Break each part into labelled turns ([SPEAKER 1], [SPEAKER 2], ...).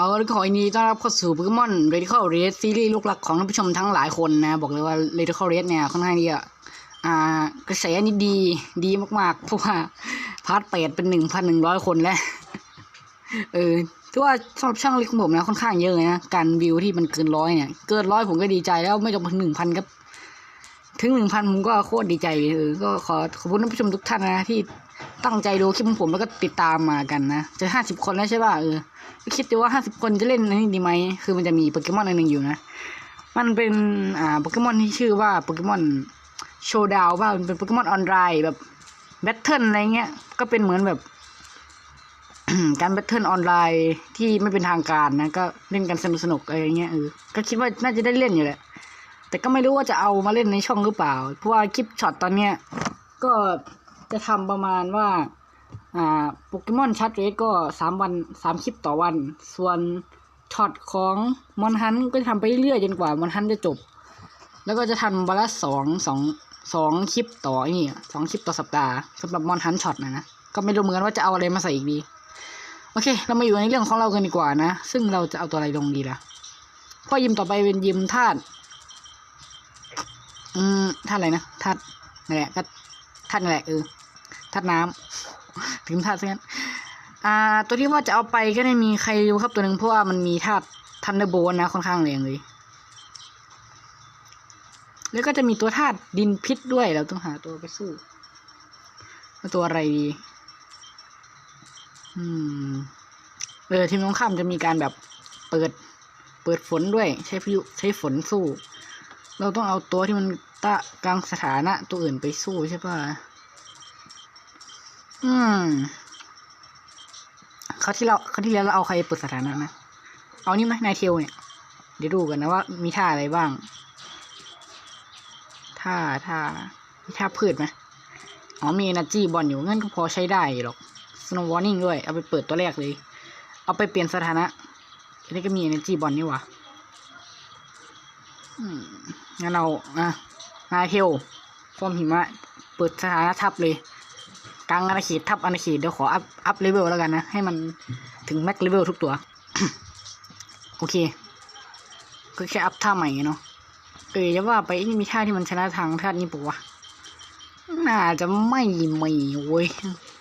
[SPEAKER 1] เอาแล้วก็ขอยินดีต้อนรับเข้าสู่โปเกมอน Radical Red ซีรีส์ลูกหลักของท่านผู้ชมทั้งหลายคนนะ บอกเลยว่า Radical Red เนี่ยค่อนข้างที่จะอ่ากระแสนี่ดีดีมากๆ เพราะว่าพาร์ทแปดเป็นหนึ่งพันหนึ่งร้อยคนแล้ว เออถือว่าสำหรับช่องเล็กของผมนะค่อนข้างเยอะเลยนะ การวิวที่มันเกินร้อยเนี่ย เกินร้อยผมก็ดีใจแล้วไม่ต้องถึงหนึ่งพันครับ ถึงหนึ่งพันผมก็โคตรดีใจเลยเออก็ขอขอบคุณท่านผู้ชมทุกท่านนะที่ ตั้งใจดูคลิปของผมแล้วก็ติดตามมากันนะ จะห้าสิบคนแล้วใช่ป่ะเออคิดดูว่าห้าสิบคนจะเล่นอันนี้ดีไหม คือมันจะมีโปเกมอนอันหนึ่งอยู่นะ มันเป็นอ่าโปเกมอนที่ชื่อว่าโปเกมอนโชว์ดาวว่ามันเป็นโปเกมอนออนไลน์แบบแบทเทิลอะไรเงี้ย ก็เป็นเหมือนแบบ การแบทเทิลออนไลน์ที่ไม่เป็นทางการนะ ก็เล่นกันสนุกสนุกอะไรเงี้ยเออ ก็คิดว่าน่าจะได้เล่นอยู่แหละ แต่ก็ไม่รู้ว่าจะเอามาเล่นในช่องหรือเปล่า เพราะว่าคลิปช็อตตอนเนี้ยก็ จะทำประมาณว่าอ่าโปเกมอนชัดเรสก็สามวันสามคลิปต่อวัน ส่วนช็อตของมอนฮันก็จะทำไปเรื่อยๆจนกว่ามอนฮันจะจบ แล้วก็จะทำวันละสองสองสองคลิปต่อนี่สองคลิปต่อสัปดาห์สำหรับมอนฮันช็อตนะนะก็ไม่รู้เหมือนกันว่าจะเอาอะไรมาใส่อีกดี โอเค เรามาอยู่ในเรื่องของเรากันดีกว่านะ ซึ่งเราจะเอาตัวอะไรลงดีล่ะพ่อยิมต่อไปเป็นยิมธาตุอืมธาตุอะไรนะธาตุนั่นแหละก็ธาตุนั่นแหละเออ ธาตุน้ำถึงธาตุซะงั้นอ่า ตัวที่ว่าจะเอาไปก็ไม่มีใครรู้ครับตัวหนึ่งเพราะว่ามันมีธาตุทันเดอร์โบลนะค่อนข้างแรงเลย แล้วก็จะมีตัวธาตุดินพิษด้วยเราต้องหาตัวไปสู้ว่าตัวอะไรดี อืมเออทีมตรงข้ามจะมีการแบบเปิด เปิดฝนด้วย ใช้พายุใช้ฝนสู้ เราต้องเอาตัวที่มันตะกลางสถานะตัวอื่นไปสู้ใช่ป่ะ อืมเขาที่เราเขาที่แล้วเราเอาใครเปิดสถานะนะเอานี่ไหมนายเทลเนี่ย เดี๋ยวดูกันนะว่า มีท่าอะไรบ้าง ท่าท่ามีท่าพืชไหมอ๋อมี energy บอลอยู่งั้นก็พอใช้ได้หรอก snow warning ด้วย เอาไปเปิดตัวแรกเลย เอาไปเปลี่ยนสถานะอันนี้ก็มี energy บอลนี่ว่าอืมงั้นเราอะนายเทลฟอร์มหิมะ เปิดสถานะทับเลย กลางอาณาเขตทับอาณาเขตเดี๋ยวขออัพอัพเลเวลแล้วกันนะ ให้มันถึงแม็กเลเวลทุกตัว โอเค ก็แค่อัพท่าใหม่เนาะเออจะว่าไปนี่มีท่าที่มันชนะทางท่านี้ปะวะน่าจะไม่มีเว้ย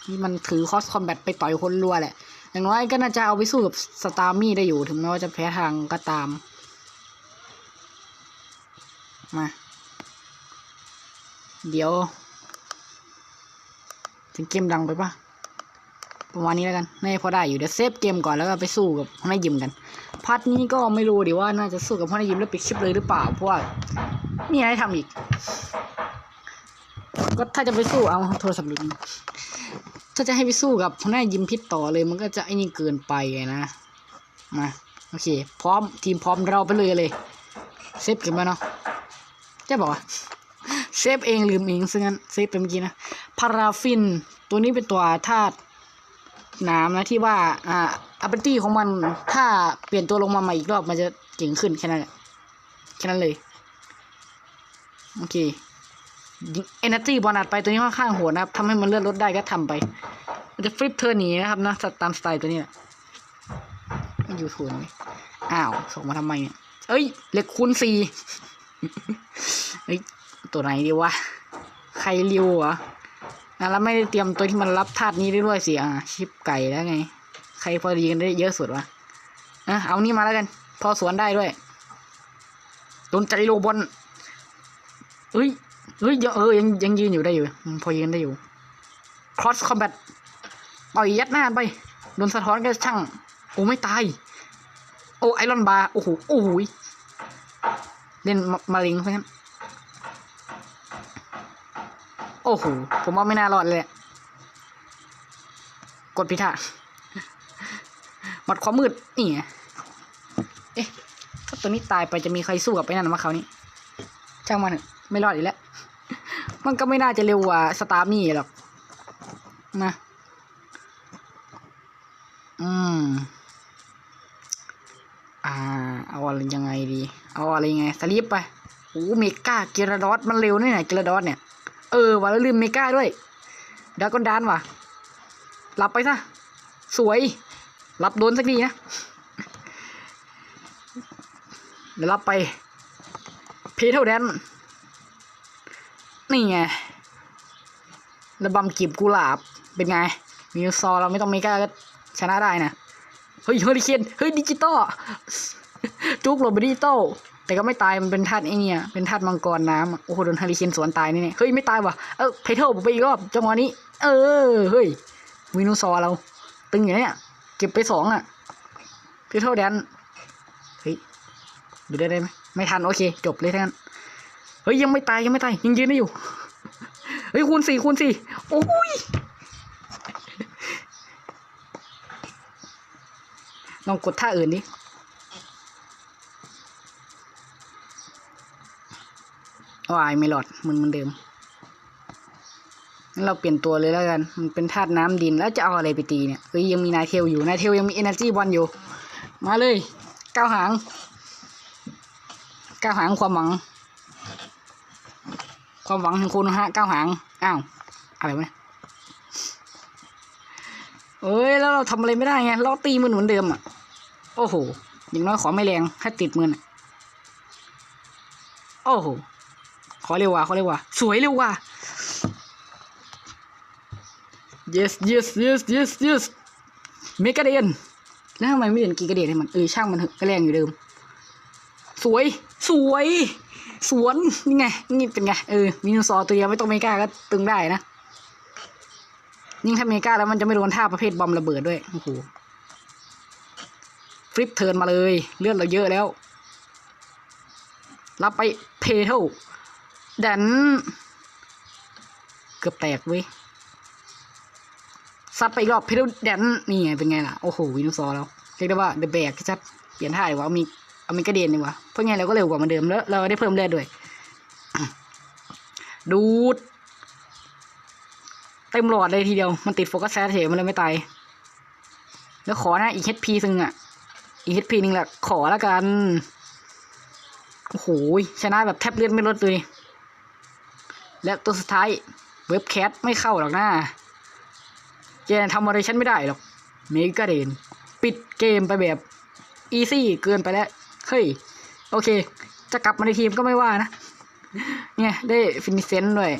[SPEAKER 1] นี่มันถือคอสคอมแบทไปต่อยคนรัวแหละ อย่างน้อยก็น่าจะเอาไปสู้กับสตาร์มี่ได้อยู่ถึงแม้ว่าจะแพ้ทางก็ตาม มา เดี๋ยว ถึงเกมดังไปปะประมาณนี้แล้วกันไม่พอได้อยู่เดี๋ยวเซฟเกมก่อนแล้วก็ไปสู้กับพ่อแม่ยิมกันพาร์ทนี้ก็ไม่รู้ดิว่าน่าจะสู้กับพ่อแม่ยิมแล้วปิดคลิปเลยหรือเปล่าเพราะว่ามีอะไรให้ทำอีก ก็ถ้าจะไปสู้เอาโทรศัพท์หลุดถ้าจะให้ไปสู้กับพ่อแม่ยิมพิษต่อเลย มันก็จะไอ้นี่เกินไปไงนะมาโอเค พร้อมทีมพร้อมเราไปเลยเลย เซฟเก็บมาเนาะจะบอกว่า เซฟเองลืมเองซึ่งงั้นเซฟไปเมื่อกี้นะพาราฟิน ตัวนี้เป็นตัวธาตุน้ำนะที่ว่าอ่าอัปตี้ของมันถ้าเปลี่ยนตัวลงมาใหม่อีกรอบมันจะเก่งขึ้นแค่นั้นแหละแค่นั้นเลย โอเคเอเนจีบอลอัดไปตัวนี้ค่อนข้างโหดนะครับทำให้มันเลื่อนรถได้ก็ทำไป มันจะฟลิปเทอร์หนีนะครับนะตามสไตล์ตัวนี้แหละไม่อยู่ทุนอ้าว ส่งมาทำไมเนี่ยเอ้ยเหล็กคูณสี่เฮ้ย ตัวไหนดีวะใครริวเหรอะแล้วไม่ได้เตรียมตัวที่มันรับธาตุนี้ได้ด้วยสิอะชิปไก่แล้วไง ใครพอดีกันได้เยอะสุดวะอะเอานี่มาแล้วกัน พอสวนได้ด้วยโดนใจโลบอลเฮ้ยเฮ้ยยังเออยังยังยืนอยู่ได้อยู่ พอยืนได้อยู่ cross combat ต่อยยัดหน้าไปโดนสะท้อนก็ช่างโอ้ไม่ตาย โอ้ไอรอนบาร์โอ้โหโอ้โหเล่นมมาลิงเพราะงั้น อ้โห ผมว่าไม่น่ารอดเลยกดพิธาหมดความมืด นี่ไงเอ๊ะ ถ้าตัวนี้ตายไปจะมีใครสู้กับไปนั่นมาเขานี้ช่างมันไม่รอดอีกแล้ว มันก็ไม่น่าจะเร็วกว่าสตาร์มี่หรอก นะ อืม อ่า เอาอะไรยังไงดี เอาอะไรยังไง สลิปไปโอ้เมกาเกรดอสมันเร็วนี่ไหนเกรดอสเนี่ย เออว่ะแล้วลืมเมกาด้วยดากอนดานว่ะหลับไปซะ สวยหลับโดนสักทีนะเดี๋ยวรับไปเพเทลแดน นี่ไงระบำกีบกุหลาบ เป็นไงมิวซอร์เราไม่ต้องเมกาก็ชนะได้นะ เฮ้ยเฮอริเคนเฮ้ยดิจิตอลจุกหลบไปดิจิตอล แต่ก็ไม่ตายมันเป็นธาตุไอเนี่ยเป็นธาตุมังกรน้ำโอ้โหโดนเฮอริเคนสวนตายนี่เนี่ยเฮ้ยไม่ตายว่ะเออเพเทลผมไปอีกรอบจังหวะนี้ เออเฮ้ยมินูซอร์เราตึงอยู่เนี่ยเก็บไปสองอะเพเทลแดนเฮ้ยดูได้ไหมไม่ทันโอเค จบเลยทั้งนั้นเฮ้ยยังไม่ตายยังไม่ตายยังยืนได้อยู่เฮ้ยคูณสี่คูณสี่โอ้ยลองกดท่าอื่นดิ วายไม่หลอดมันเหมือนเดิมงั้นเราเปลี่ยนตัวเลยแล้วกัน มันเป็นธาตุน้ำดินแล้วจะเอาอะไรไปตีเนี่ยเฮ้ยยังมีนายเทลอยู่นายเทลยังมี energy บอลอยู่ มาเลยก้าวหางก้าวหางความหวัง ความหวังของคุณฮะก้าวหางอ้าวอะไรวะเนี่ยเอ้ยแล้วเราทำอะไรไม่ได้ไงเราตีมันเหมือนเดิมอะโอ้โหอย่างน้อยขอไม่แรงแค่ติดมือนโอ้โห อเร็วว่ะขอเร็วว่ะสวยเร็วว่ะ yes yes yes yes yes เมกาเดนแล้วทำไมไม่เห็นกีกระเดนให้มันเออช่างมันเถอะก็แรงอยู่เดิม สวยสวย สวนนี่ไงนี่เป็นไงเออมินูซอตัวเดียวไม่ต้องเมกาก็ตึงได้นะยิ่งถ้าเมกาแล้วมันจะไม่โดนท่าประเภทบอมระเบิดด้วยโอ้โหฟลิปเทิร์นมาเลย เลือดเราเยอะแล้ว รับไปเพเทล ดันเกือบแตกเว้ยซัดไปรอบเพเทลดันนี่ไงเป็นไงล่ะ โอ้โหวินุซอร์เราเรียกได้ว่าเดอะแบกชัดเปลี่ยนท่าดีกว่ามีเอามีกระเด็นดีกว่าเพราะไงเราก็เร็วกว่ามือนเดิมแล้วเราได้เพิ่มเลือดด้วย ดูด เต็มหลอดเลยทีเดียว มันติดโฟกัสแซทเฉยมันเลยไม่ตาย แล้วขอนะอีก HP ซึ่งอะ อีก HP หนึ่งแหละขอแล้วกัน โอ้โหชนะแบบแทบเลือดไม่ลดเลย และตัวสุดท้ายเว็บแคทไม่เข้าหรอกนะแกทำอะไรฉันไม่ได้หรอกเมกาเดนปิดเกมไปแบบอีซี่เกินไปแล้ว เฮ้ย โอเค จะกลับมาในทีมก็ไม่ว่านะ เนี่ย ได้ฟินิเซนด้วย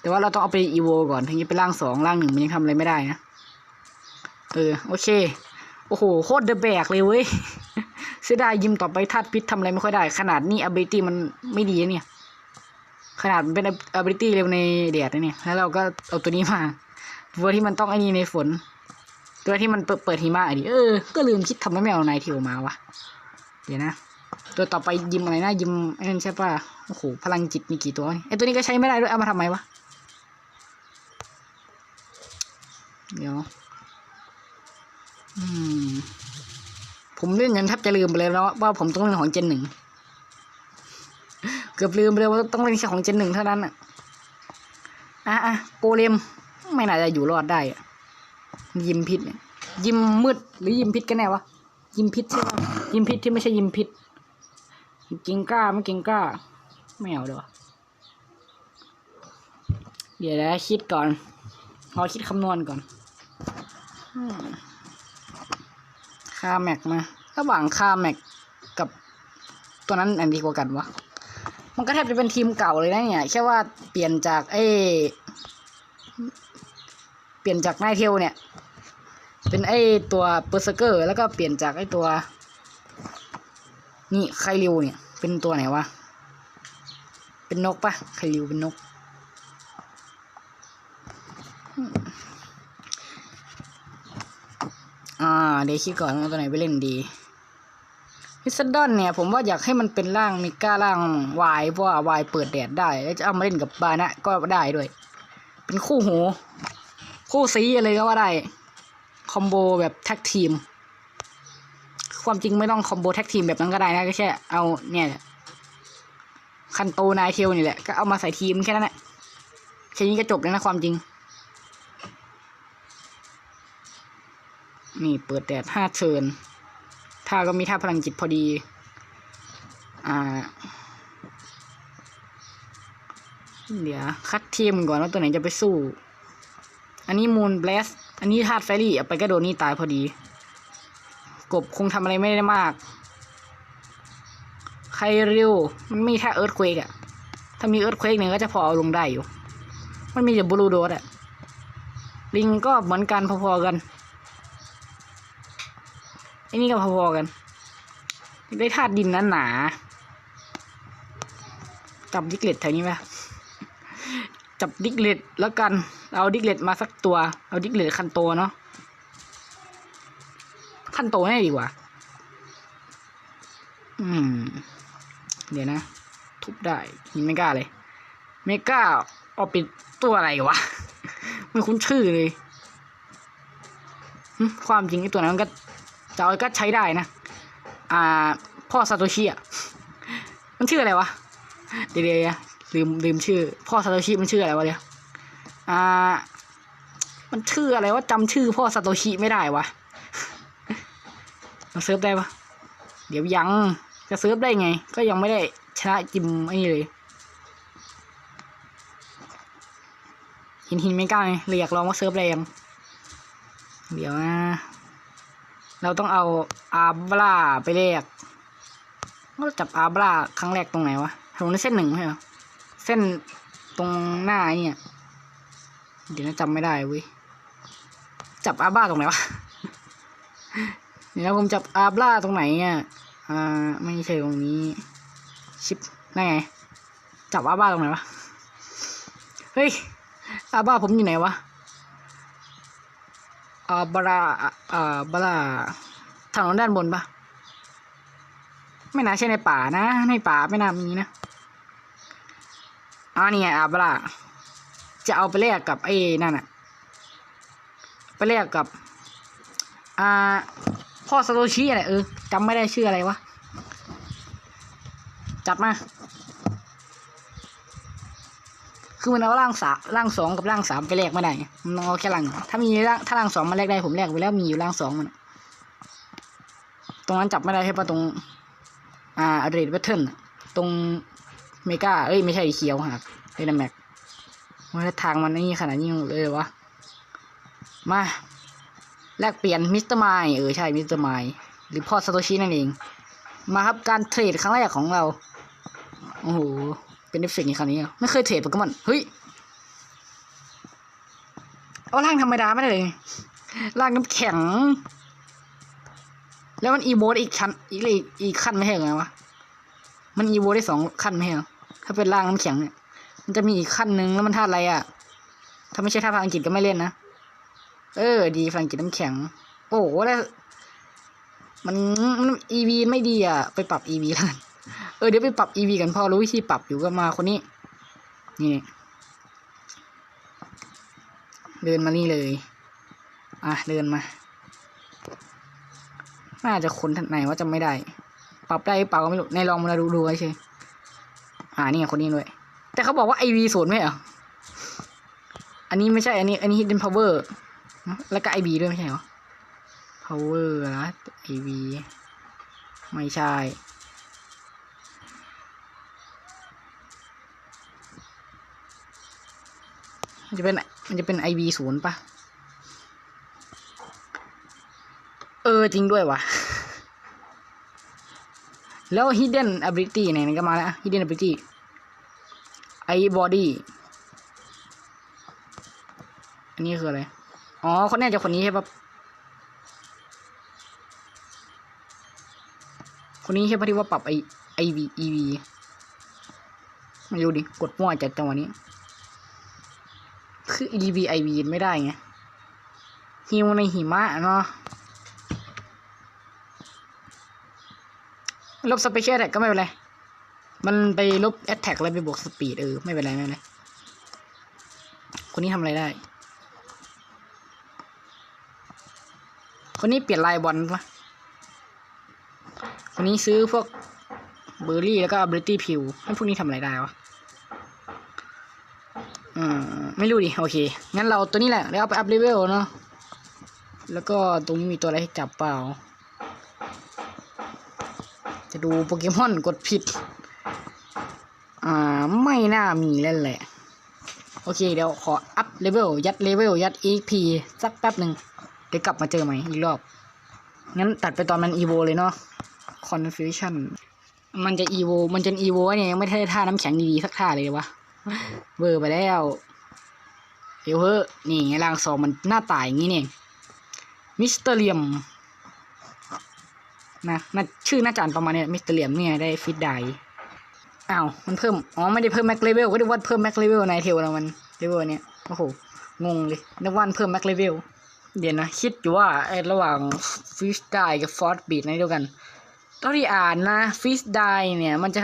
[SPEAKER 1] แต่ว่าเราต้องเอาไปอีโวก่อนถึงจะไปร่างสองร่างหนึ่งมันยังทำอะไรไม่ได้นะ เออ โอเค โอ้โห โคตรเดอะแบกเลยเว้ย เสียดายยิมต่อไปธาตุพิษทำอะไรไม่ค่อยได้ ขนาดนี้ ability มันไม่ดีเนี่ย ขนาดมันเป็น ability เร็วในแดดนะเนี่ย แล้วเราก็เอาตัวนี้มา ตัวที่มันต้องไอ้นี่ในฝน ตัวที่มันเปิดเปิดหิมะอะดิเออ ก็ลืมคิดทำไมไม่เอานายทิวมาวะ เดี๋ยวนะ ตัวต่อไปยิมอะไรนะยิมไอ้นั่นใช่ป่ะ โอ้โห พลังจิตมีกี่ตัวไอ้ตัวนี้ก็ใช้ไม่ได้ด้วย เอามาทำไมวะ เดี๋ยว อืม ผมเล่นเงินแทบจะลืมไปเลยแล้วว่าผมต้องเล่นของเจนหนึ่ง กือบลืมไปเลยว่าต้องเล่นแค่ของเจนหนึ่งเท่านั้นอะอะอะโกเลมไม่น่าจะอยู่รอดได้อะยิมพิษยิมมืดหรือยิมพิษกันแน่วะยิมพิษใช่ไหมยิมพิษที่ไม่ใช่ยิมพิษจริงก้าไม่จริงก้าไม่เอาเดี๋ยวะเดี๋ยวนะคิดก่อนขอคิดคำนวณก่อนค่าแม็กมาระหว่างค่าแม็กกับตัวนั้นอันดีกว่ากันวะ มันก็แทบจะเป็นทีมเก่าเลยนะเนี่ยแค่ว่าเปลี่ยนจากไอ้เปลี่ยนจากนายเทลเนี่ย เป็นไอ้ตัวเปอร์เซเกอร์ แล้วก็เปลี่ยนจากไอ้ตัว นี่ไคริวเนี่ย เป็นตัวไหนวะ เป็นนกปะไคริวเป็นนก อ่า เดี๋ยวคิดก่อนว่าตัวไหนไปเล่นดี ฮิสดอนเนี่ย ผมว่าอยากให้มันเป็นร่างมิก้าร่างวายเพราะว่าวายเปิดแดดได้แล้วจะเอามาเล่นกับบานะก็ได้ด้วย เป็นคู่หู คู่ซีอะไรก็ว่าได้ คอมโบแบบแท็กทีม ความจริงไม่ต้องคอมโบแท็กทีมแบบนั้นก็ได้นะก็แค่เอาเนี่ยคันโตนายเทลนี่แหละ ก็เอามาใส่ทีมแค่นั้นแหละแค่นี้ก็จบแล้วนะความจริง นี่เปิดแดดห้าเชิญ ท่าก็มีท่าพลังจิตพอดี อ่า เดี๋ยว คัดทีมก่อนว่าตัวไหนจะไปสู้ อันนี้มูนเบลสอันนี้ธาตุไฟรี่เอาไปก็โดนนี่ตายพอดี กบคงทำอะไรไม่ได้มากครเร็ว มันมีแค่เอิร์ธเควกอะถ้ามีเอิร์ธเควกเนี่ยก็จะพอเอาลงได้อยู่ มันมีแต่บลูโดสอะลิงก็เหมือนกันพอๆกัน อ้นี่ก็พอๆกันได้ธาตุดินนั้นหนาจับดิกเลตแถวนี้ไหมจับดิกเลตแล้วกัน เอาดิกเลตมาสักตัว เอาดิกเลตคันโตเนาะคันโตให้ดีกว่า อืม เดี๋ยวนะ ทุบได้ยิงไม่กล้าเลยไม่กล้าเอาปิดตัวอะไรวะ ไม่คุ้นชื่อเลย ความจริงไอ้ตัวนั้นก็ จะเอาก็ใช้ได้นะ อ่า พ่อซาโตชิอะ มันชื่ออะไรวะ เดี๋ยวๆลืมลืมชื่อ พ่อซาโตชิมันชื่ออะไรวะเนี่ย อ่า มันชื่ออะไรวะจำชื่อพ่อซาโตชิไม่ได้วะมันเซิร์ฟได้ปะเดี๋ยวยังจะเซิร์ฟได้ไง ก็ยังไม่ได้ชนะจิมไอ้นี่เลยหินหินไม่กล้าเลยอยากลองว่าเซิร์ฟได้ยังเดี๋ยวนะ เราต้องเอาอาบราไปแลกเราจับอาบราครั้งแรกตรงไหนวะถนนเส้นหนึ่งใช่เหรอเส้นตรงหน้าไอ้เนี่ยเดี๋ยวนะจำไม่ได้เว้ยจับอาบราตรงไหนวะเดี๋ยวผมจับอาบราตรงไหนอะอ่าไม่ใช่ตรงนี้ชิปนั่นไงจับอาบ้าตรงไหนวะเฮ้ยอาบ้าผมอยู่ไหนวะ อาบราอ่าบราถนนด้านบนปะไม่น่าใช่ในป่านะ ในป่าไม่น่ามีนะอ๋อนี่ไงอาบราจะเอาไปแลกกับไอ้นั่นอะไปแลกกับ อ่า พ่อซาโตชิอะไรเออจำไม่ได้ชื่ออะไรวะ จัดมา คือมันเอาร่างสาร่างสองกับร่างสามไปแลกไม่ได้มันเอาแค่ร่างถ้ามีร่างถ้าร่างสองมาแลกได้ผมแลกไปแล้วมีอยู่ร่างสองมันตรงนั้นจับไม่ได้ใช่ปะตรง อ่าเรดเวทเทิลตรงเมกาเอ้ยไม่ใช่เขียวหักเรนแม็กว่าทางมันนี่ขนาดนี้เลยวะมาแลกเปลี่ยนมิสเตอร์ไมเออใช่มิสเตอร์ไมหรือพ่อซาโตชินั่นเอง มาครับการเทรดครั้งแรกของเรา โอ้โห เป็นเอฟเฟกต์ในครั้งนี้อะไม่เคยเทรดโปเกมอนเฮ้ยเอาร่างธรรมดาไม่ได้เลยร่างน้ำแข็ง แล้วมันอีโวได้อีกชั้นอีกเลยอีกขั้นไม่ใช่เหรอวะมันอีโวได้สองขั้นไม่ใช่เหรอถ้าเป็นร่างน้ำแข็งเนี่ยมันจะมีอีกขั้นหนึ่งแล้วมันธาตุอะไรอะ ถ้าไม่ใช่ธาตุพลังอังกฤษก็ไม่เล่นนะเออ ดีพลังจิตน้ำแข็ง โอ้โหแล้วมันมันอีวีไม่ดีอะ ไปปรับอีวีแล้ว เออเดี๋ยวไปปรับอีวีกันพอรู้วิธีปรับอยู่ก็มาคนนี้ นี่ เดินมานี่เลย อะเดินมา น่าจะคนท่านไหนว่าจะไม่ได้ ปรับได้เปล่าก็ไม่รู้ในลองมาดูดูไว้เชยอ่านี่คนนี้ด้วย แต่เขาบอกว่าไอวีศูนย์ไม่เหรออันนี้ไม่ใช่ อันนี้ อันนี้ hidden power แล้วก็ไอบีด้วยไม่ใช่เหรอ power นะไอบีไม่ใช่ มันจะเป็นมันจะเป็นไอบีศูนย์ปะเออ จริงด้วยวะแล้ว hidden ability ไหนๆก็มาแล้ว hidden ability ไอ body อันนี้คืออะไร อ๋อ คนนี้จะคนนี้ใช่ปะคนนี้ใช่ปะที่ว่าปรับไอไอวีอีวีม่รู้ดิ กดมั่วจัดจังหวะนี้ คือ EV IV ไม่ได้ไงฮิวในหิมะเนาะลบสเปเชียลแท็กก็ไม่เป็นไร มันไปลบแอตแท็กแล้วไปบวกสปีดเออ ไม่เป็นไร ไม่เป็นไร คนนี้ทำอะไรได้ คนนี้เปลี่ยนลายบอลปะคนนี้ซื้อพวกเบอร์รี่แล้วก็ ability พิวให้พวกนี้ทำอะไรได้วะ อืมไม่รู้ดิโอเค งั้นเราตัวนี้แหละแล้วเอาไปอัพเลเวลเนาะแล้วก็ตรงนี้มีตัวอะไรให้จับเปล่า จะดูโปเกมอนกดผิด อ่าไม่น่ามีแล้วแหละ โอเคเดี๋ยวขออัพเลเวลยัดเลเวลยัด EP สักแป๊บหนึ่งเดี๋ยวกลับมาเจอใหม่อีกรอบ งั้นตัดไปตอนมันอีโวเลยเนาะ Confusion มันจะอีโวมันจนอีโวเนี่ยยังไม่ได้ท่าน้ำแข็งดีๆสักท่าเลยวะ เบอร์ไปแล้วเอวเฮ้นี่ไงรางสองมันหน้าตายอย่างนี้เนี่ยมิสเตอร์เลียมนะน่าชื่อน่าจานประมาณเนี้มิสเตอร์เลียมเนี่ยได้ฟิตไดอ้าวมันเพิ่ม อ๋อ ไม่ได้เพิ่มแม็กเลเวลก็ได้ว่าเพิ่มแม็กเลเวลในเทลแล้วมันเลเวลเนี้ยโอ้โหงงเลยนึกว่ามันเพิ่มแม็กเลเวลเดี๋ยวนะ คิดอยู่ว่าไอ้ระหว่างฟิสไดกับฟอร์สบีดในเดียวกันตอนที่อ่านนะฟิสไดเนี่ย มันจะ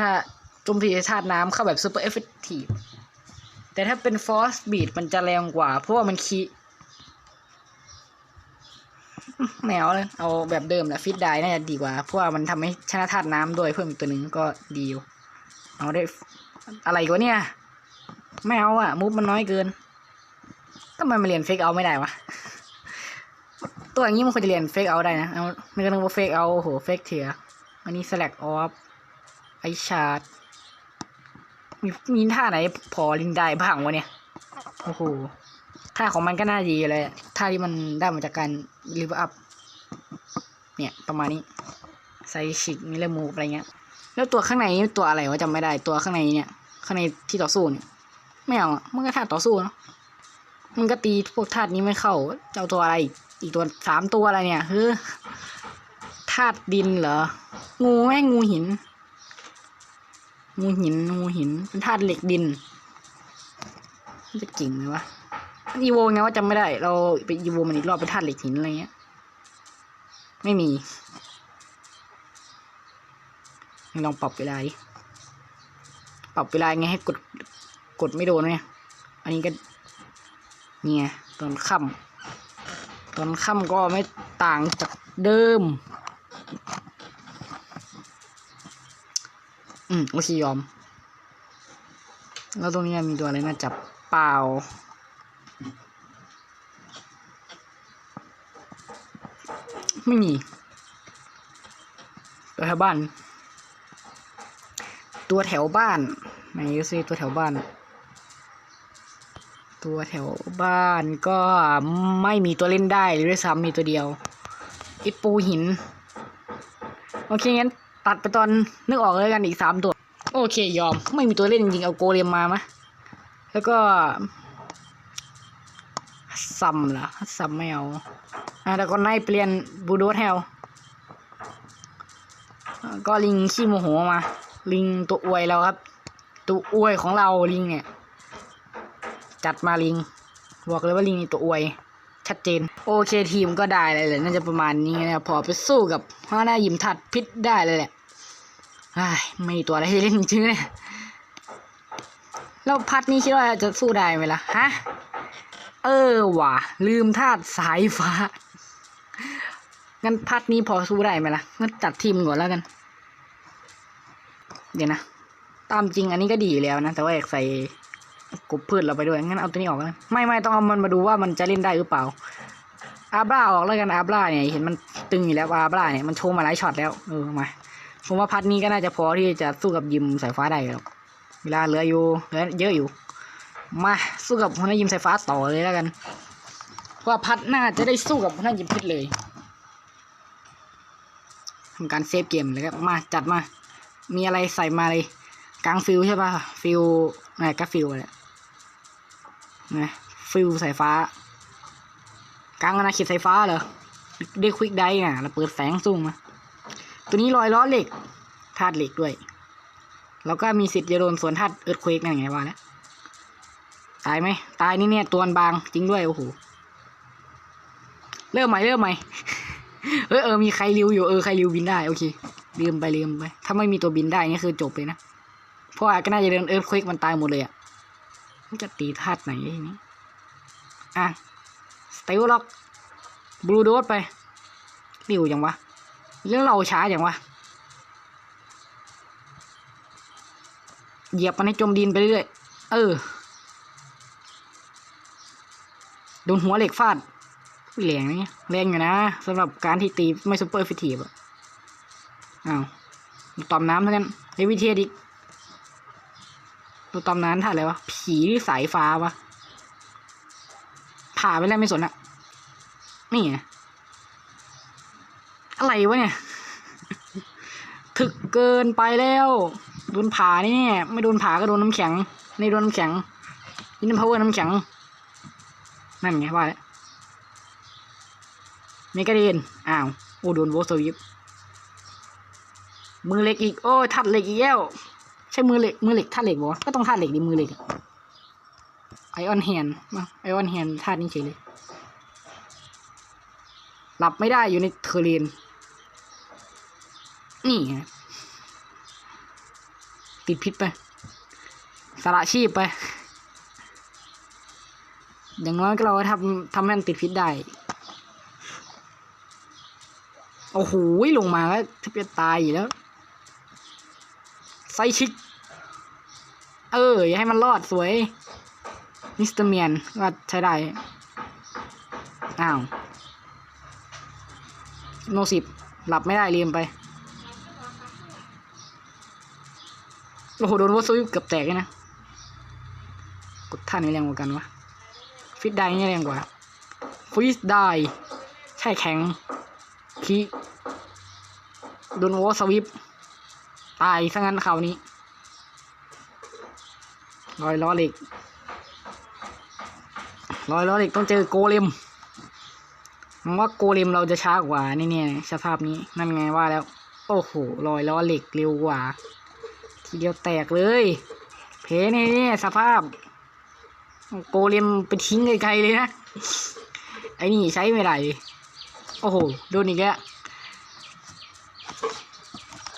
[SPEAKER 1] โจมตีธาตุน้ำเข้าแบบซูเปอร์เอฟเฟกตีฟ แต่ถ้าเป็นฟอสบีดมันจะแรงกว่า เพราะว่ามันคีแมวเลยเอาแบบเดิมแหละฟิตไดน่าจะดีกว่า เพราะว่ามันทำให้ชนะธาตุน้ำด้วยเพิ่มอีกตัวหนึ่งก็ดีอยู่เอาได้อะไรกว่าเนี่ยไม่เอาอะมูฟมันน้อยเกินทำไมมาเรียนเฟกเอาไม่ได้วะตัวอย่างนี้มันควรจะเรียนเฟกเอาได้นะเอาไม่ก็นึกว่าเฟกเอาโหเฟกเถียอันนี้ select off ไอชาร์ด มีมีท่าไหนพอลินได้บ้างวะเนี่ยโอ้โหท่าของมันก็น่าดีเลยท่าที่มันได้มาจากการรีบอัพเนี่ยประมาณนี้ไซชิกมิเลมูอะไรเงี้ย แล้วตัวข้างในนี่ตัวอะไรวะจำไม่ได้ตัวข้างในเนี่ยข้างในที่ต่อสู้เนี่ยไม่เอาอะมันก็ท่าต่อสู้เนาะมันก็ตีพวกธาตุนี้ไม่เข้าเจะเอาตัวอะไรอีกอีกตัวสามตัวอะไรเนี่ยเฮ้อธาตุดินเหรองูแม่งงูหิน งูหินงูหินเป็นธาตุเหล็กดินมันจะเก่งไหมวะอีโวไงว่าจำไม่ได้ เราไปอีโวมันอีกรอบเป็นธาตุเหล็กหินอะไรเงี้ย ไม่มีลองปรับเวลาดิปรับเวลาไงให้กดกดไม่โดนเนี่ย อันนี้ก็เนี่ยตอนค่ำตอนค่ำก็ไม่ต่างจากเดิม อืม โอเคยอม แล้วตรงนี้มีตัวอะไรน่าจับเปล่า ไม่มีตัวแถวบ้าน ตัวแถวบ้านไหนดูสิตัวแถวบ้าน ตัวแถวบ้านก็ไม่มีตัวเล่นได้เลยด้วยซ้ำมีตัวเดียวไอิปูหิน โอเคงั้น ตัดไปตอนนึกออกเลยกันอีกสามตัว โอเคยอม ไม่มีตัวเล่นจริงๆเอาโกเลมมามะแล้วก็ซัมล่ะซัมไม่เอาอะแต่ก็ไนเปลี่ยนบูโดแทลก็ลิงขี้โมโหมา ลิงตัวอวยเราครับ ตัวอวยของเราลิงเนี่ย จัดมาลิง บอกเลยว่าลิงนี่ตัวอวย ชัดเจน โอเคทีมก็ได้เลยแหละน่าจะประมาณนี้นะพอไปสู้กับฮานายิมทัดพิษได้เลยแหละ ไม่มีตัวอะไรให้เล่นจริงๆเนี่ยแล้วพัดนี้คิดว่าจะสู้ได้ไหมล่ะฮะ เออว่ะ ลืมธาตุสายฟ้า งั้นพัดนี้พอสู้ได้ไหมล่ะงั้นจัดทีมก่อนแล้วกัน เดี๋ยวนะ ตามจริงอันนี้ก็ดีอยู่แล้วนะ แต่ว่าอยากใส่กบพืชเราไปด้วย งั้นเอาตัวนี้ออกแล้วไม่ไม่ต้องเอามันมาดูว่ามันจะเล่นได้หรือเปล่า อาบราออกแล้วกันอาบราเนี่ย เห็นมันตึงอยู่แล้วอาบราเนี่ยมันโชว์มาหลายช็อตแล้ว เออมา ผมว่าพัดนี้ก็น่าจะพอที่จะสู้กับยิมสายฟ้าได้หรอกเวลาเหลืออยู่เหลือเยอะอยู่ มาสู้กับหัวหน้ายิมสายฟ้าต่อเลยแล้วกันเพราะว่าพัดน่าจะได้สู้กับหัวหน้ายิมพิษเลยทำการเซฟเกมเลยครับมาจัดมา มีอะไรใส่มาเลยกลางฟิลใช่ป่ะฟิลไหนก็ฟิลแหละนะฟิลสายฟ้ากลางอนาเขตสายฟ้าเหรอได้ควิกได้น่ะเราเปิดแสงสูงมา ตัวนี้ลอยล้อเหล็กธาตุเหล็กด้วย แล้วก็มีสิทธิ์จะโดนสวนธาตุเอิร์ธเควกนั่นไงวะแล้วตายไหมตายนี่เนี่ยตัวบางจริงด้วยโอ้โหเริ่มใหม่เริ่มใหม่เออเออมีใครริวอยู่เออใครริวบินได้โอเคลืมไปลืมไปถ้าไม่มีตัวบินได้นี่คือจบเลยนะเพราะว่าก็น่าจะเดินเอิร์ธเควกมันตายหมดเลยอะมันจะตีธาตุไหนทีนี้อะสเตลล็อกบลูโดสไปริวยังวะ เรื่องเราช้าอย่างวะ เหยียบมันให้จมดินไปเรื่อยเออ โดนหัวเหล็กฟาดแรงนี่แรงอยู่นะสำหรับการที่ตีไม่ซูเปอร์ฟิทีฟอะอ้าวตอมน้ำเท่านั้นเฮวิเทียดิกตัวตอมน้ำท่าอะไรวะ ผีหรือสายฟ้าวะผ่าไปแล้วไม่สนอะนี่ไง อะไรวะเนี่ย ถึกเกินไปแล้ว โดนผานี่ไม่โดนผาก็โดนน้ำแข็งในโดนน้ำแข็งยินพาวเวอร์น้ำแข็ง นั่นไงว่าแล้วเมกาเดนอ้าว โอ้โดนโวสวิปมือเหล็กอีก โอ้ยทัดเหล็กอีกแล้ว ใช่มือเหล็ก มือเหล็กทัดเหล็กบ่ก็ต้องทัดเหล็กดิมือเหล็กไอออนแฮนมาไอออนแฮนทัดนี่เฉยเลย หลับไม่ได้อยู่ในเทอร์เรน นี่ไงติดพิษไปสละชีพไป อย่างน้อยก็เราทำทำให้มันติดพิษได้ โอ้โหลงมาแล้วถ้าจะตายอยู่แล้วไซชิก เออ อย่าให้มันรอดสวย มิสเตอร์เมียนก็ใช้ได้ อ้าว โนสิบหลับไม่ได้เรียมไป โอ้โหโดนวอสวิปเกือบแตกเลยนะกดท่านี้แรงกว่ากันวะฟิตได้นี่แรงกว่าฟิสได้ใช่แข็งคีโดนวอสวิปตายซะงั้นคราวนี้รอยล้อเหล็กรอยล้อเหล็กต้องเจอโกเลมผมว่าโกเลมเราจะช้ากว่านี่เนี่ยสภาพนี้นั่นไงว่าแล้ว โอ้โหลอยล้อเหล็กเร็วกว่า ทีเดียวแตกเลย เพนี่เนี่สภาพ โกเลมไปทิ้งไกลๆเลยนะ ไอ้นี่ใช้ไม่ได้ โอ้โห โดนอีกแล้ว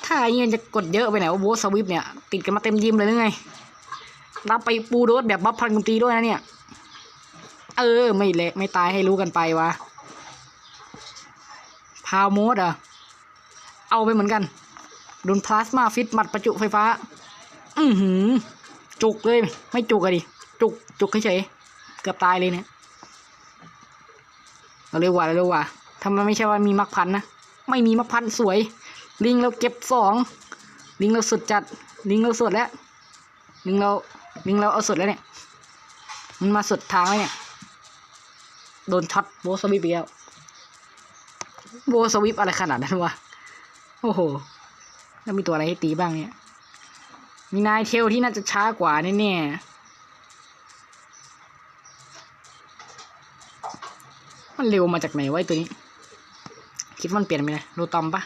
[SPEAKER 1] ถ้าไอ้เนี่ยจะกดเยอะไปไหนว่าโบสวิปเนี่ย ติดกันมาเต็มยิมเลยหรือไงรับไปปูโดสแบบบัฟพันกุมตีด้วยนะเนี่ย เออ ไม่เละไม่ตายให้รู้กันไปวะพาวโมดอะ เอาไปเหมือนกัน โดนพลาสมาฟิตหมัดประจุไฟฟ้า อือหือ จุกเลย ไม่จุกอะดิ จุก จุกเฉยเกือบตายเลยเนี่ยเราเร็วกว่าเราเร็วกว่าทำไมไม่ใช่ว่ามีมักพันนะ ไม่มีมักพันสวย ลิงเราเก็บสอง ลิงเราสุดจัด ลิงเราสุดแล้ว ลิงเรา ลิงเราเอาสุดแล้วเนี่ย มันมาสุดทางแล้วเนี่ย โดนช็อตโบสวิปอีกแล้วโบสวิปอะไรขนาดนั้นวะ โอ้โห แล้วมีตัวอะไรให้ตีบ้างเนี่ย มีนายเทลที่น่าจะช้ากว่าแน่ๆมันเร็วมาจากไหนไวะไอ้ตัวนี้ คิดมันเปลี่ยนไปไหมโลตอมปะ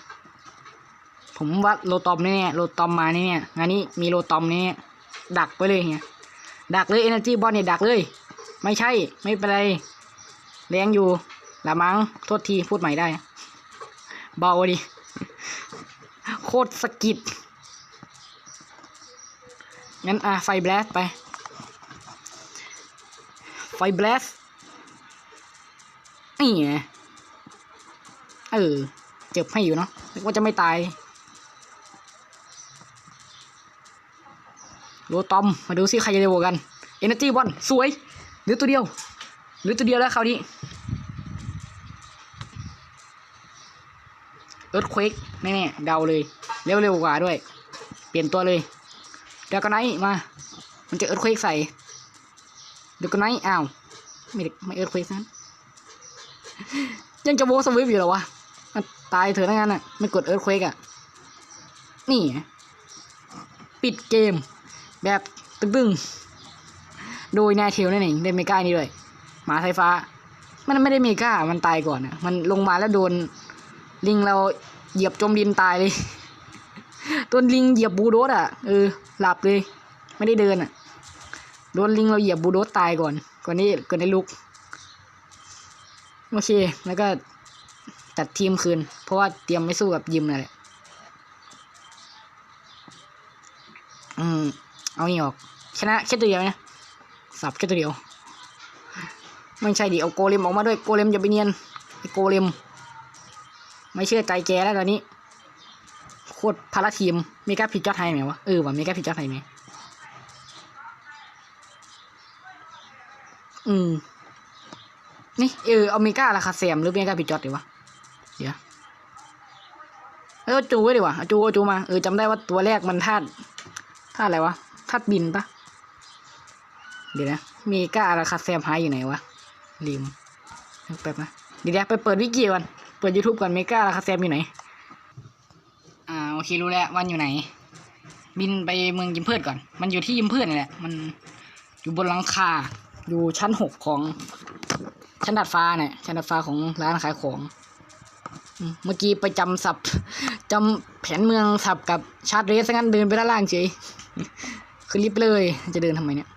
[SPEAKER 1] ผมว่าโลตอมแน่ๆโลตอมมาแน่ๆงานนี้มีโลตอมแน่ๆดักไปเลยเฮียดักเลยเอเนจีบอลเนี่ยดักเลย ไม่ใช่ไม่เป็นไรแรงอยู่ละมั้งโทษทีพูดใหม่ได้ เบาดิ ตรสกิดงั้นอะไฟแบลสไป ไฟแบลสนี่ไงเออ เจ็บให้อยู่เนาะนึกว่าจะไม่ตายโลตอม มาดูซิใครจะเร็วกัน เอเนจีบอลสวยหลือตัวเดียวหลือตัวเดียวแล้วคราวนี้รถเควกแน่ๆเดาเลย เร็วๆกว่าด้วย เปลี่ยนตัวเลยเดี๋ยวก็ไนท์มา มันจะเอิร์ธควกใส่เดี๋ยวก็ไนท์อ้าวไม่ได้ไม่เอิร์ธควกนั้นยังจะโบสวิฟอยู่หรอวะมันตายเถอะงนั้นอะไม่กดเอิร์ธควกอะ นี่ ปิดเกม แบบตึ้งๆโดยแนายเทลนั่นเองได้เมกานี่ด้วยหมาไฟฟ้า มันไม่ได้เมก้ามันตายก่อนอะ มันลงมาแล้วโดนลิงเราเหยียบจมดินตายเลย ตัวลิงเหยียบบูโดสอะเออหลับเลย ไม่ได้เดินอะโดนลิงเราเหยียบบูโดสตายก่อน ก่อนนี้ก่อนได้ลุก โอเค แล้วก็จัดทีมคืน เพราะว่าเตรียมไม่สู้กับยิมนั่นแหละอืม เอานี่ออกชนะแค่ตัวเดียวนะสับแค่ตัวเดียว ไม่ใช่ดิเอาโกเลมออกมาด้วยโกเลมอย่าไปเนียนไอโกเลม ไม่เชื่อใจแกแล้วตอนนี้ ตรพาราทีมเมกาพิจอดไทยไหมวะเออว่ะเมกาพิจอดไทยไหมอืมนี่เออเอาเมการาคาแซมหรือเมกาพิจอดดีวะเดี๋ยวเออจูไว้ดีว่าเอาจูจูมาเออจำได้ว่าตัวแรกมันธาตุธาตุอะไรวะธาตุบินปะเดี๋ยวนะเมการาคาแซมหายอยู่ไหนวะลืมแป๊บนะเดี๋ยวไปเปิดวิกิก่อนเปิด YouTube ก่อนเมการาคาแซมอยู่ไหน เครู้แล้ววันอยู่ไหน บินไปเมืองยิมเพิร์ดก่อน มันอยู่ที่ยิมเพิร์ดนี่แหละ มันอยู่บนหลังคา อยู่ชั้นหกของ ชั้นดาดฟ้าเนี่ย ชั้นดาดฟ้าของร้านขายของเมื่อกี้ไปจำสับจำแผนเมืองสับกับชาร์ดเรสซะงั้นเดินไปด้านล่างเฉยคือลิฟต์เลย จะเดินทำไมเนี่ย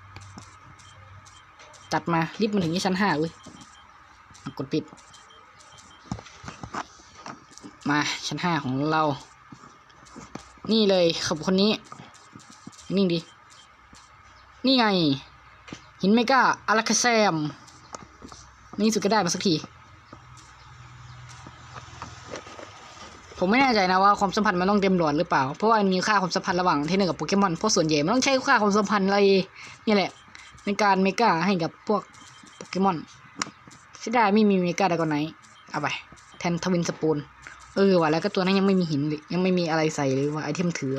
[SPEAKER 1] ตัดมาลิฟต์มันถึงที่ชั้นห้าเว้ยกดปิด มาชั้นห้าของเรา นี่เลยขับคนนี้ นิ่งดินี่ไง หินเมกาอาราคาแซมนี่สุดก็ได้มาสักที ผมไม่แน่ใจนะว่าความสัมพันธ์มันต้องเต็มหลอดหรือเปล่า เพราะว่ามันมีค่าความสัมพันธ์ระหว่างเทนเนอร์กับโปเกมอนเพราะส่วนใหญ่มันต้องใช้ค่าความสัมพันธ์อะไรนี่แหละ ในการเมกาให้กับพวกโปเกมอนเสียดายไม่มีเมกาดากอนไนเอาไป แทนทวินสปูน เออว่ะแล้วก็ตัวนั้นยังไม่มีหินเลยยังไม่มีอะไรใส่เลยว่าไอเทมถือ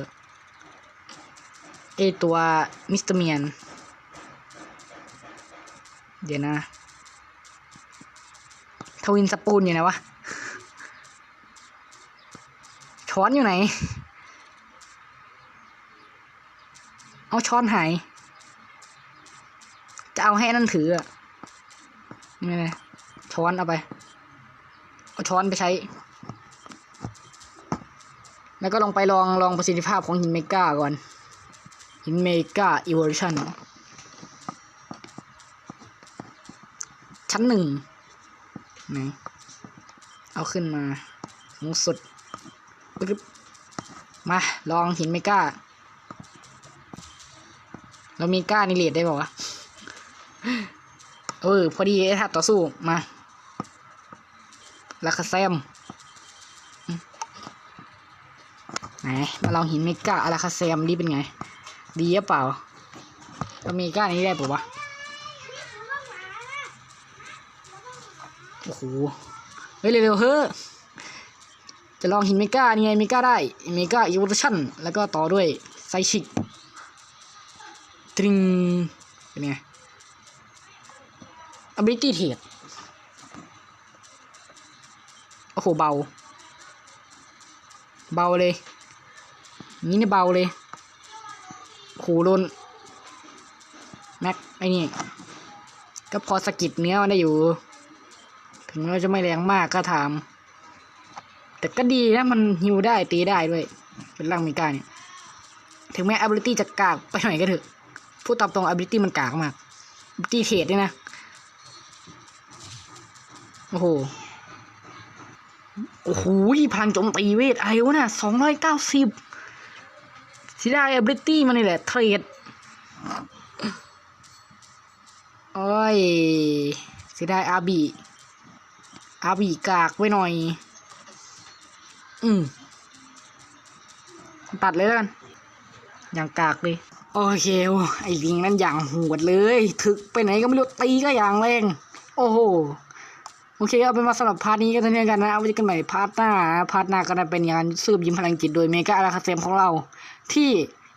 [SPEAKER 1] เอตัวมิสเตอร์เมียนเดี๋ยวนะทวินสปูนอยู่ไหนวะช้อนอยู่ไหน เอาช้อนหาย จะเอาให้นั่นถืออะนี่ไงช้อนเอาไป เอาช้อนไปใช้ แล้วก็ลองไปลองลองประสิทธิภาพของหินเมกาก่อน หินเมกาอีเวอร์ชันชั้นหนึ่งไหนเอาขึ้นมาสูงสุดปึ๊บมาลองหินเมกาเรามีก้านิเลตได้ป่าวะเออ พอดีไอ้ท่าต่อสู้มาลาคาแซม ไหนมาลองหินเมกาอาราคาแซมดีเป็นไง ดีหรือเปล่าเราเมกานี้ได้ปะวะโอ้โหเฮ้ยเร็วๆเฮ้ยจะลองหินเมกานี่ไงเมกาได้เมกาอีวอร์ชั่นแล้วก็ต่อด้วยไซชิกตริงเป็นไง ability เทรดโอ้โหเบา เบาเลย นี่เนี่ยเบาเลยโหโดนแม็กไอ้นี่ ก็พอสะกิดเนื้อมันได้อยู่ ถึงเราจะไม่แรงมากก็ถาม แต่ก็ดีนะ มันฮิวได้ตีได้ด้วย เป็นร่างเมกาเนี่ย ถึงแม้ ability จะกากไปหน่อยก็เถอะ พูดตามตรง ability มันกากมาก ability เทรดด้วยนะ โอ้โห โอ้โหพังโจมตีเวทอะไรวะน่ะสองร้อยเก้าสิบ สิได้ ability มันนี่แหละเทรดโอ้ยเสียดายอาบีอาบีกากไว้หน่อย อืมตัดเลยแล้วกัน อย่างกากเลย โอเคโอ้ไอ้ลิงนั่นอย่างโหดเลย ถึกไปไหนก็ไม่รู้ ตีก็อย่างแรง โอ้โห โอเคเอาเป็นว่าสำหรับพาร์ทนี้ก็เท่านี้กันนะ เอาไว้เจอกันใหม่พาร์ทหน้า พาร์ทหน้าก็จะเป็นงานสืบยิ้มพลังจิตโดยเมกาอาราคาเซมของเรา ที่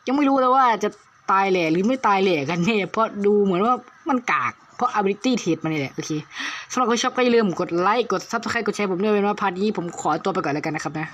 [SPEAKER 1] ยังไม่รู้เลยว่าจะตายแหล่หรือไม่ตายแหล่กันแน่เพราะดูเหมือนว่ามันกาก เพราะ ability เทรดมันนี่แหละ โอเคสำหรับคนชอบก็อย่าลืมกดไลค์ กด subscribe กดแชร์ผมด้วยเป็นว่าพาร์ทนี้ผมขอตัวไปก่อนแล้วกันนะครับนะ